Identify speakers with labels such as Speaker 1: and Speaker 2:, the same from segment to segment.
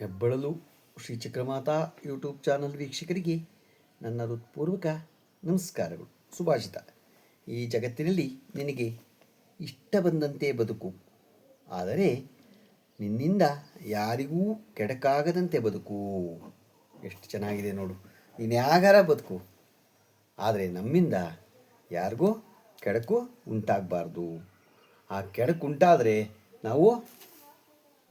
Speaker 1: ಹೆಬ್ಬಳಲು Shri Chakramata YouTube channel ವೀಕ್ಷಕರಿಗೆ ನನ್ನ ಹೃತ್ಪೂರ್ವಕ ನಮಸ್ಕಾರಗಳು. ಸುಭಾಷಿತ. ಈ ಜಗತ್ತಿನಲ್ಲಿ ನಿನಗೆ ಇಷ್ಟ ಬಂದಂತೆ ಬದುಕು. ಆದರೆ ನಿನ್ನಿಂದ ಯಾರಿಗೂ ಕೆಡಕಾಗದಂತೆ ಬದುಕು. ಎಷ್ಟು ಚೆನ್ನಾಗಿದೆ ನೋಡು. ನೀನು ಯಾಗಾರ ಬದುಕು. ಆದರೆ ನಮ್ಮಿಂದ ಯಾರಿಗೂ ಕೆಡಕು ಉಂಟಾಗಬಾರ್ದು. ಆ ಕೆಡಕು ಉಂಟಾದರೆ ನಾವು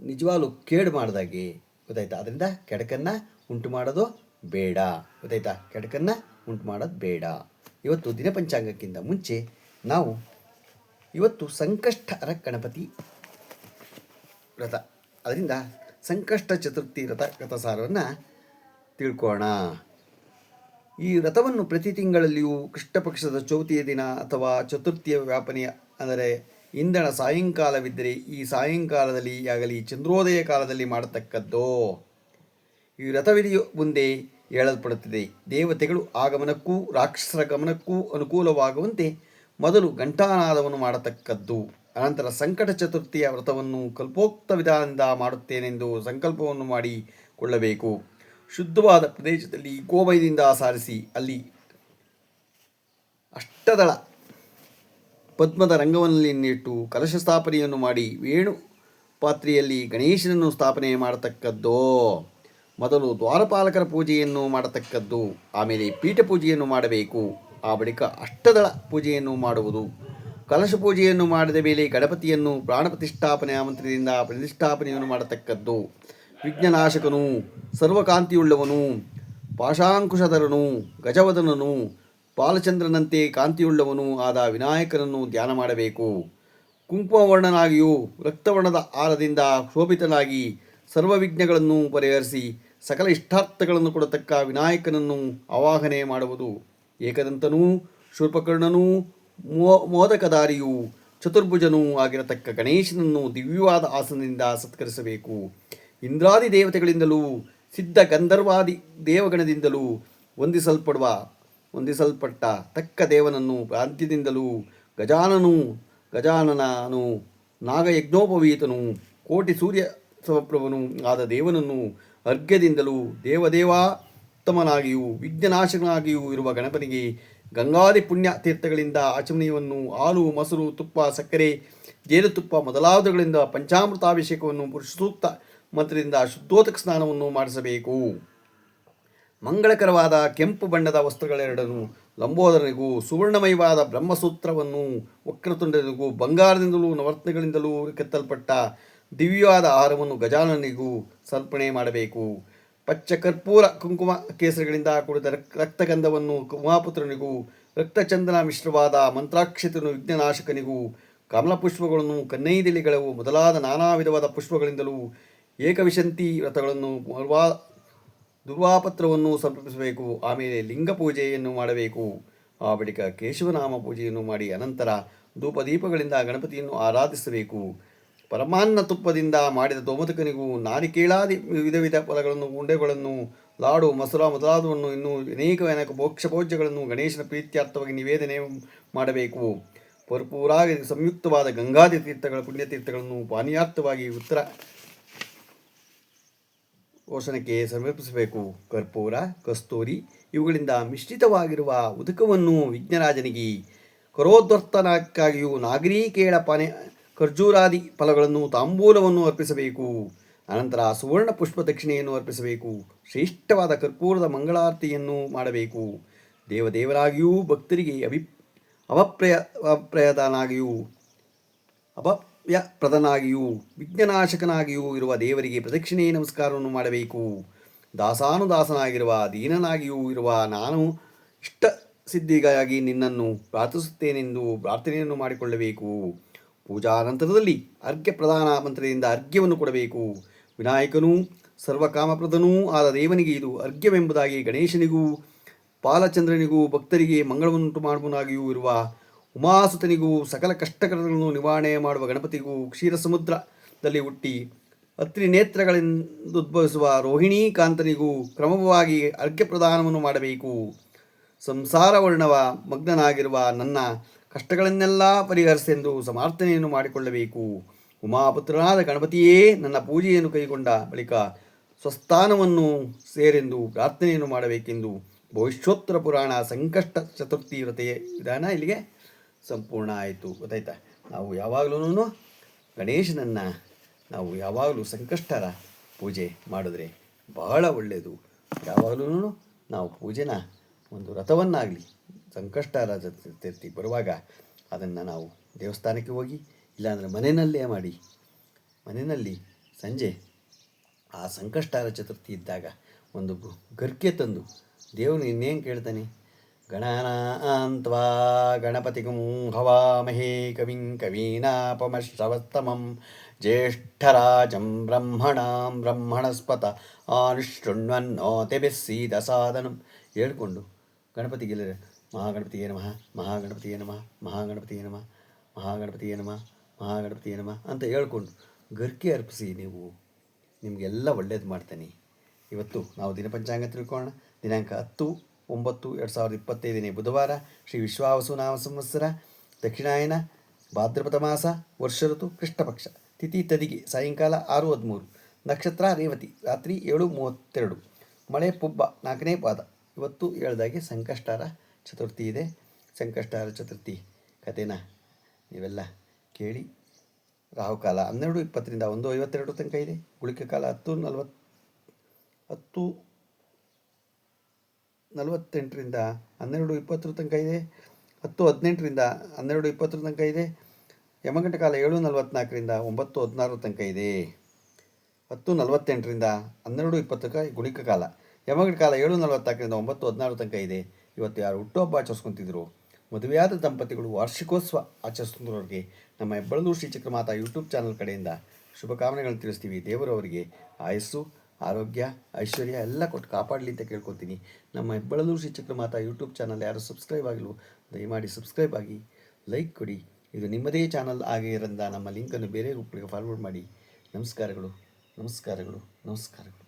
Speaker 1: ನಿಜವಾಗ್ಲೂ ಕೇಡು ಮಾಡ್ದಾಗೆ ಗೊತ್ತಾಯ್ತಾ? ಅದರಿಂದ ಕೆಡಕನ್ನು ಉಂಟು ಮಾಡೋದು ಬೇಡ. ಗೊತ್ತಾಯ್ತಾ? ಕೆಡಕನ್ನು ಉಂಟು ಮಾಡೋದು ಬೇಡ. ಇವತ್ತು ದಿನ ಪಂಚಾಂಗಕ್ಕಿಂತ ಮುಂಚೆ ನಾವು ಇವತ್ತು ಸಂಕಷ್ಟಹರ ಗಣಪತಿ ವ್ರತ. ಅದರಿಂದ ಸಂಕಷ್ಟ ಚತುರ್ಥಿ ವ್ರತ, ವ್ರತಸಾರವನ್ನು ತಿಳ್ಕೋಣ ಈ ವ್ರತವನ್ನು ಪ್ರತಿ ತಿಂಗಳಲ್ಲಿಯೂ ಕೃಷ್ಣ ಪಕ್ಷದ ಚೌತಿಯ ದಿನ ಅಥವಾ ಚತುರ್ಥಿಯ ವ್ಯಾಪನೆಯ, ಅಂದರೆ ಇಂಧನ ಸಾಯಂಕಾಲವಿದ್ದರೆ ಈ ಸಾಯಂಕಾಲದಲ್ಲಿ ಆಗಲಿ ಚಂದ್ರೋದಯ ಕಾಲದಲ್ಲಿ ಮಾಡತಕ್ಕದ್ದು. ಈ ರಥವಿಧಿಯು ಮುಂದೆ ಹೇಳಲ್ಪಡುತ್ತದೆ. ದೇವತೆಗಳು ಆಗಮನಕ್ಕೂ ರಾಕ್ಷಸರ ಗಮನಕ್ಕೂ ಅನುಕೂಲವಾಗುವಂತೆ ಮೊದಲು ಘಂಟಾನಾದವನ್ನು ಮಾಡತಕ್ಕದ್ದು. ಅನಂತರ ಸಂಕಟ ಚತುರ್ಥಿಯ ವ್ರತವನ್ನು ಕಲ್ಪೋಕ್ತ ವಿಧಾನದಿಂದ ಮಾಡುತ್ತೇನೆಂದು ಸಂಕಲ್ಪವನ್ನು ಮಾಡಿಕೊಳ್ಳಬೇಕು ಶುದ್ಧವಾದ ಪ್ರದೇಶದಲ್ಲಿ ಗೋಮಯದಿಂದ ಸಾರಿಸಿ ಅಲ್ಲಿ ಅಷ್ಟದಳ ಪದ್ಮದ ರಂಗವನ್ನಲ್ಲಿ ನೆಟ್ಟು ಕಲಶ ಸ್ಥಾಪನೆಯನ್ನು ಮಾಡಿ ವೇಣು ಪಾತ್ರೆಯಲ್ಲಿ ಗಣೇಶನನ್ನು ಸ್ಥಾಪನೆ ಮಾಡತಕ್ಕದ್ದು. ಮೊದಲು ದ್ವಾರಪಾಲಕರ ಪೂಜೆಯನ್ನು ಮಾಡತಕ್ಕದ್ದು, ಆಮೇಲೆ ಪೀಠ ಪೂಜೆಯನ್ನು ಮಾಡಬೇಕು, ಆ ಬಳಿಕ ಅಷ್ಟದಳ ಪೂಜೆಯನ್ನು ಮಾಡುವುದು. ಕಲಶ ಪೂಜೆಯನ್ನು ಮಾಡಿದ ಮೇಲೆ ಗಣಪತಿಯನ್ನು ಪ್ರಾಣ ಪ್ರತಿಷ್ಠಾಪನೆ ಆಮಂತ್ರದಿಂದ ಪ್ರತಿಷ್ಠಾಪನೆಯನ್ನು ಮಾಡತಕ್ಕದ್ದು. ವಿಘ್ನನಾಶಕನು, ಸರ್ವಕಾಂತಿಯುಳ್ಳವನು, ಪಾಶಾಂಕುಶಧರನು, ಗಜವದನನು ಬಾಲಚಂದ್ರನಂತೆ ಕಾಂತಿಯುಳ್ಳವನು ಆದ ವಿನಾಯಕನನ್ನು ಧ್ಯಾನ ಮಾಡಬೇಕು. ಕುಂಕುಮವರ್ಣನಾಗಿಯೂ ರಕ್ತವರ್ಣದ ಆರದಿಂದ ಶೋಭಿತನಾಗಿ ಸರ್ವವಿಘ್ನಗಳನ್ನು ಪರಿಹರಿಸಿ ಸಕಲ ಇಷ್ಟಾರ್ಥಗಳನ್ನು ಕೊಡತಕ್ಕ ವಿನಾಯಕನನ್ನು ಆವಾಹನೆ ಮಾಡುವುದು. ಏಕದಂತನೂ, ಶೂರ್ಪಕರ್ಣನೂ, ಮೋ ಮೋದಕದಾರಿಯೂ ಚತುರ್ಭುಜನೂ ಆಗಿರತಕ್ಕ ಗಣೇಶನನ್ನು ದಿವ್ಯವಾದ ಆಸನದಿಂದ ಸತ್ಕರಿಸಬೇಕು. ಇಂದ್ರಾದಿ ದೇವತೆಗಳಿಂದಲೂ, ಸಿದ್ಧ ಗಂಧರ್ವಾದಿ ದೇವಗಣದಿಂದಲೂ ವಂದಿಸಲ್ಪಡುವ ಹೊಂದಿಸಲ್ಪಟ್ಟ ತಕ್ಕ ದೇವನನ್ನು ಪ್ರಾಂತ್ಯದಿಂದಲೂ ಗಜಾನನು, ಗಜಾನನನು, ನಾಗಯಜ್ಞೋಪವೀತನು, ಕೋಟಿ ಸೂರ್ಯ ಸಮಪ್ರಭನು ಆದ ದೇವನನ್ನು ಅರ್ಘ್ಯದಿಂದಲೂ ದೇವದೇವಾತ್ತಮನಾಗಿಯೂ, ವಿಘ್ನನಾಶಕನಾಗಿಯೂ ಇರುವ ಗಣಪನಿಗೆ ಗಂಗಾದಿ ಪುಣ್ಯ ತೀರ್ಥಗಳಿಂದ ಆಚಮನೀಯವನ್ನು ಹಾಲು, ಮೊಸರು, ತುಪ್ಪ, ಸಕ್ಕರೆ ಜೇನುತುಪ್ಪ ಮೊದಲಾದಗಳಿಂದ ಪಂಚಾಮೃತಾಭಿಷೇಕವನ್ನು ಪುರುಷ ಸೂಕ್ತ ಮಂತ್ರದಿಂದ ಶುದ್ಧೋತಕ ಸ್ನಾನವನ್ನು ಮಾಡಿಸಬೇಕು. ಮಂಗಳಕರವಾದ ಕೆಂಪು ಬಣ್ಣದ ವಸ್ತ್ರಗಳೆರಡನ್ನು ಲಂಬೋದರನಿಗೂ ಸುವರ್ಣಮಯವಾದ ಬ್ರಹ್ಮಸೂತ್ರವನ್ನು ವಕ್ರತುಂಡನಿಗೂ ಬಂಗಾರದಿಂದಲೂ ನವರತ್ನಗಳಿಂದಲೂ ಕೆತ್ತಲ್ಪಟ್ಟ ದಿವ್ಯವಾದ ಆಹಾರವನ್ನು ಗಜಾನನಿಗೂ ಸಮರ್ಪಣೆ ಮಾಡಬೇಕು. ಪಚ್ಚ ಕರ್ಪೂರ ಕುಂಕುಮ ಕೇಸರಿಗಳಿಂದ ಕೂಡಿದ ರಕ್- ರಕ್ತಗಂಧವನ್ನು ಉಮಾಪುತ್ರನಿಗೂ, ರಕ್ತಚಂದನ ಮಿಶ್ರವಾದ ಮಂತ್ರಾಕ್ಷತನು ವಿಘ್ನನಾಶಕನಿಗೂ, ಕಮಲಪುಷ್ಪಗಳನ್ನು ಪುಷ್ಪಗಳನ್ನು ಕನ್ನೈದಿಲಿಗಳು ಮೊದಲಾದ ನಾನಾ ವಿಧವಾದ ಪುಷ್ಪಗಳಿಂದಲೂ ಏಕವಿಶಂತಿ ವ್ರತಗಳನ್ನು ದುರ್ವಾಪತ್ರವನ್ನು ಸಮರ್ಪಿಸಬೇಕು, ಆಮೇಲೆ ಲಿಂಗ ಪೂಜೆಯನ್ನು ಮಾಡಬೇಕು. ಆ ಬಳಿಕ ಕೇಶವನಾಮ ಪೂಜೆಯನ್ನು ಮಾಡಿ ಅನಂತರ ಧೂಪದೀಪಗಳಿಂದ ಗಣಪತಿಯನ್ನು ಆರಾಧಿಸಬೇಕು. ಪರಮಾನ್ನ ತುಪ್ಪದಿಂದ ಮಾಡಿದ ದೋಮತಕನಿಗೂ ನಾರಿಕೇಳಾದಿ ವಿಧ ವಿಧ ಫಲಗಳನ್ನು, ಉಂಡೆಗಳನ್ನು, ಲಾಡು, ಮಸೂರ ಮೊದಲಾದವನ್ನು ಇನ್ನೂ ಅನೇಕ ಅನೇಕ ಮೋಕ್ಷ ಪೂಜ್ಯಗಳನ್ನು ಗಣೇಶನ ಪ್ರೀತ್ಯಾರ್ಥವಾಗಿ ನಿವೇದನೆ ಮಾಡಬೇಕು. ಪರಿಪೂರಾಗಿ ಸಂಯುಕ್ತವಾದ ಗಂಗಾದಿ ತೀರ್ಥಗಳ ಪುಣ್ಯತೀರ್ಥಗಳನ್ನು ಪಾನೀಯಾರ್ಥವಾಗಿ ಉತ್ತರ ಪೋಷಣಕ್ಕೆ ಸಮರ್ಪಿಸಬೇಕು. ಕರ್ಪೂರ, ಕಸ್ತೂರಿ ಇವುಗಳಿಂದ ಮಿಶ್ರಿತವಾಗಿರುವ ಉದಕವನ್ನು ವಿಘ್ನರಾಜನಿಗೆ ಕರೋದ್ವರ್ತನಕ್ಕಾಗಿಯೂ ನಾಗರೀಕೇಳ ಪಾನೆ ಖರ್ಜೂರಾದಿ ಫಲಗಳನ್ನು ತಾಂಬೂಲವನ್ನು ಅರ್ಪಿಸಬೇಕು. ಅನಂತರ ಸುವರ್ಣ ಪುಷ್ಪ ದಕ್ಷಿಣೆಯನ್ನು ಅರ್ಪಿಸಬೇಕು. ಶ್ರೇಷ್ಠವಾದ ಕರ್ಪೂರದ ಮಂಗಳಾರತಿಯನ್ನು ಮಾಡಬೇಕು. ದೇವದೇವರಾಗಿಯೂ ಭಕ್ತರಿಗೆ ಅಭಿ, ಅವಪ್ರಯ ಅಪ್ರಯದನಾಗಿಯೂ ಅಪವ್ಯ ಪ್ರದನಾಗಿಯೂ, ವಿಘ್ನನಾಶಕನಾಗಿಯೂ ಇರುವ ದೇವರಿಗೆ ಪ್ರದಕ್ಷಿಣೆ ನಮಸ್ಕಾರವನ್ನು ಮಾಡಬೇಕು. ದಾಸಾನುದಾಸನಾಗಿರುವ, ದೀನನಾಗಿಯೂ ಇರುವ ನಾನು ಇಷ್ಟ ಸಿದ್ಧಿಗಾಗಿ ನಿನ್ನನ್ನು ಪ್ರಾರ್ಥಿಸುತ್ತೇನೆಂದು ಪ್ರಾರ್ಥನೆಯನ್ನು ಮಾಡಿಕೊಳ್ಳಬೇಕು. ಪೂಜಾ ನಂತರದಲ್ಲಿ ಅರ್ಘ್ಯ ಪ್ರಧಾನ ಮಂತ್ರದಿಂದ ಅರ್ಘ್ಯವನ್ನು ಕೊಡಬೇಕು. ವಿನಾಯಕನೂ, ಸರ್ವಕಾಮಪ್ರದನೂ ಆದ ದೇವನಿಗೆ ಇದು ಅರ್ಘ್ಯವೆಂಬುದಾಗಿ ಗಣೇಶನಿಗೂ, ಪಾಲಚಂದ್ರನಿಗೂ ಭಕ್ತರಿಗೆ ಮಂಗಳವನ್ನುಂಟು ಮಾಡುವನಾಗಿಯೂ ಇರುವ ಉಮಾಸುತನಿಗೂ ಸಕಲ ಕಷ್ಟಕರಗಳನ್ನು ನಿವಾರಣೆ ಮಾಡುವ ಗಣಪತಿಗೂ ಕ್ಷೀರ ಸಮುದ್ರದಲ್ಲಿ ಹುಟ್ಟಿ ನೇತ್ರಗಳಿಂದ ಉದ್ಭವಿಸುವ ಕಾಂತನಿಗೂ ಕ್ರಮವಾಗಿ ಅರ್ಘ್ಯ ಪ್ರದಾನವನ್ನು ಮಾಡಬೇಕು. ಸಂಸಾರ ವರ್ಣವ ಮಗ್ನನಾಗಿರುವ ನನ್ನ ಕಷ್ಟಗಳನ್ನೆಲ್ಲ ಪರಿಹರಿಸೆಂದು ಸಮರ್ಥನೆಯನ್ನು ಮಾಡಿಕೊಳ್ಳಬೇಕು. ಉಮಾಪುತ್ರನಾದ ಗಣಪತಿಯೇ, ನನ್ನ ಪೂಜೆಯನ್ನು ಕೈಗೊಂಡ ಬಳಿಕ ಸ್ವಸ್ಥಾನವನ್ನು ಸೇರೆಂದು ಪ್ರಾರ್ಥನೆಯನ್ನು ಮಾಡಬೇಕೆಂದು ಭವಿಷ್ಯೋತ್ತರ ಪುರಾಣ ಸಂಕಷ್ಟ ಚತುರ್ಥಿ ವ್ರತೆಯ ವಿಧಾನ ಇಲ್ಲಿಗೆ ಸಂಪೂರ್ಣ ಆಯಿತು. ಗೊತ್ತಾಯ್ತಾ? ನಾವು ಯಾವಾಗಲೂ ಗಣೇಶನನ್ನು ನಾವು ಯಾವಾಗಲೂ ಸಂಕಷ್ಟರ ಪೂಜೆ ಮಾಡಿದ್ರೆ ಬಹಳ ಒಳ್ಳೆಯದು. ಯಾವಾಗಲೂ ನಾವು ಪೂಜೆನ ಒಂದು ರಥವನ್ನಾಗಲಿ ಸಂಕಷ್ಟರ ಚತುರ್ಥಿ ಬರುವಾಗ ಅದನ್ನು ನಾವು ದೇವಸ್ಥಾನಕ್ಕೆ ಹೋಗಿ ಇಲ್ಲಾಂದರೆ ಮನೆಯಲ್ಲೇ ಮಾಡಿ, ಮನೆಯಲ್ಲಿ ಸಂಜೆ ಆ ಸಂಕಷ್ಟರ ಚತುರ್ಥಿ ಇದ್ದಾಗ ಒಂದು ಗರ್ಕೆ ತಂದು ದೇವನು ಇನ್ನೇನು ಕೇಳ್ತಾನೆ? ಗಣನಾಂತ್ವಾ ಗಣಪತಿಗುಂ ಹವಾಮಹೇ ಕವಿಂ ಕವೀನಾಪಮಶ್ರವಸ್ತಮಂ ಜ್ಯೇಷ್ಠರಾಜಂ ಬ್ರಹ್ಮಣಾಂ ಬ್ರಹ್ಮಣಸ್ಪತ ಆನುಶೃಣ್ವನ್ನೋತಿಭಿಸ್ಸೀದ ಸಾಧನಂ ಹೇಳ್ಕೊಂಡು ಗಣಪತಿಗೆ ಮಹಾಗಣಪತಿಯೇ ನಮಃ ಮಹಾಗಣಪತಿಯೇ ನಮಃ ಮಹಾಗಣಪತಿಯೇ ನಮಃ ಮಹಾಗಣಪತಿಯೇ ನಮಃ ಮಹಾಗಣಪತಿಯೇ ನಮಃ ಅಂತ ಹೇಳ್ಕೊಂಡು ಗರ್ಕೆ ಅರ್ಪಿಸಿ ನೀವು, ನಿಮಗೆಲ್ಲ ಒಳ್ಳೇದು ಮಾಡ್ತೇನೆ. ಇವತ್ತು ನಾವು ದಿನಪಂಚಾಂಗ ತಿಳ್ಕೊಳ್ಳೋಣ ದಿನಾಂಕ ಹತ್ತು. ಒಂಬತ್ತು ಎರಡು ಸಾವಿರದ ಇಪ್ಪತ್ತೈದನೇ ಬುಧವಾರ ಶ್ರೀ ವಿಶ್ವಾವಸು ನಾಮ ಸಂವತ್ಸರ, ದಕ್ಷಿಣಾಯನ, ಭಾದ್ರಪದ ಮಾಸ, ವರ್ಷ ಋತು, ಕೃಷ್ಣಪಕ್ಷ. ತಿಥಿ ತದಿಗೆ, ಸಾಯಂಕಾಲ ಆರು ಹದಿಮೂರು. ನಕ್ಷತ್ರ ರೇವತಿ, ರಾತ್ರಿ ಏಳು ಮೂವತ್ತೆರಡು. ಮಳೆ ಪುಬ್ಬ, ನಾಲ್ಕನೇ ಪಾದ. ಇವತ್ತು ಹೇಳ್ದಾಗೆ ಸಂಕಷ್ಟಾರ ಚತುರ್ಥಿ ಇದೆ. ಸಂಕಷ್ಟಾರ ಚತುರ್ಥಿ ಕಥೆನ ನೀವೆಲ್ಲ ಕೇಳಿ. ರಾಹುಕಾಲ ಹನ್ನೆರಡು ಇಪ್ಪತ್ತರಿಂದ ಒಂದು ಐವತ್ತೆರಡು ತನಕ ಇದೆ. ಗುಳಿಕೆ ಕಾಲ ಹತ್ತು ನಲವತ್ತು ಹತ್ತು ನಲವತ್ತೆಂಟರಿಂದ ಹನ್ನೆರಡು ಇಪ್ಪತ್ತರ ತನಕ ಇದೆ. ಹತ್ತು ಹದಿನೆಂಟರಿಂದ ಹನ್ನೆರಡು ಇಪ್ಪತ್ತರ ತನಕ ಇದೆ. ಯಮಗಂಟ ಕಾಲ ಏಳು ನಲವತ್ತ್ನಾಲ್ಕರಿಂದ ಒಂಬತ್ತು ಹದಿನಾರು ತನಕ ಇದೆ. ಹತ್ತು ನಲವತ್ತೆಂಟರಿಂದ ಹನ್ನೆರಡು ಇಪ್ಪತ್ತಕ್ಕೆ ಗುಣಿಕ ಕಾಲ. ಯಮಗಂಟ ಕಾಲ ಏಳು ನಲವತ್ನಾಲ್ಕರಿಂದ ಒಂಬತ್ತು ಹದಿನಾರು ತನಕ ಇದೆ. ಇವತ್ತು ಯಾರು ಹುಟ್ಟುಹಬ್ಬ ಆಚರಿಸ್ಕೊತಿದ್ರು? ಮದುವೆಯಾದ ದಂಪತಿಗಳು ವಾರ್ಷಿಕೋತ್ಸವ ಆಚರಿಸ್ತಿರೋರಿಗೆ ನಮ್ಮ ಹೆಬ್ಬಳೂರು ಶ್ರೀ ಚಕ್ರಮಾತಾ ಯೂಟ್ಯೂಬ್ ಚಾನಲ್ ಕಡೆಯಿಂದ ಶುಭಕಾಮನೆಗಳನ್ನು ತಿಳಿಸ್ತೀವಿ. ದೇವರು ಅವರಿಗೆ ಆಯಸ್ಸು ಆರೋಗ್ಯ, ಐಶ್ವರ್ಯ ಎಲ್ಲ ಕೊಟ್ಟು ಕಾಪಾಡಲಿ ಅಂತ ಕೇಳ್ಕೊತೀನಿ. ನಮ್ಮ ಹೆಬ್ಬಳಲು ಶ್ರೀ ಮಾತಾ ಯೂಟ್ಯೂಬ್ ಚಾನಲ್ ಯಾರು ಸಬ್ಸ್ಕ್ರೈಬ್ ಆಗಲು ದಯಮಾಡಿ ಸಬ್ಸ್ಕ್ರೈಬ್ ಆಗಿ, ಲೈಕ್ ಕೊಡಿ. ಇದು ನಿಮ್ಮದೇ ಚಾನಲ್ ಆಗಿರೋದ್ರಿಂದ ನಮ್ಮ ಲಿಂಕನ್ನು ಬೇರೆ ಗ್ರೂಪ್ಗಳಿಗೆ ಫಾರ್ವರ್ಡ್ ಮಾಡಿ. ನಮಸ್ಕಾರಗಳು ನಮಸ್ಕಾರಗಳು ನಮಸ್ಕಾರಗಳು.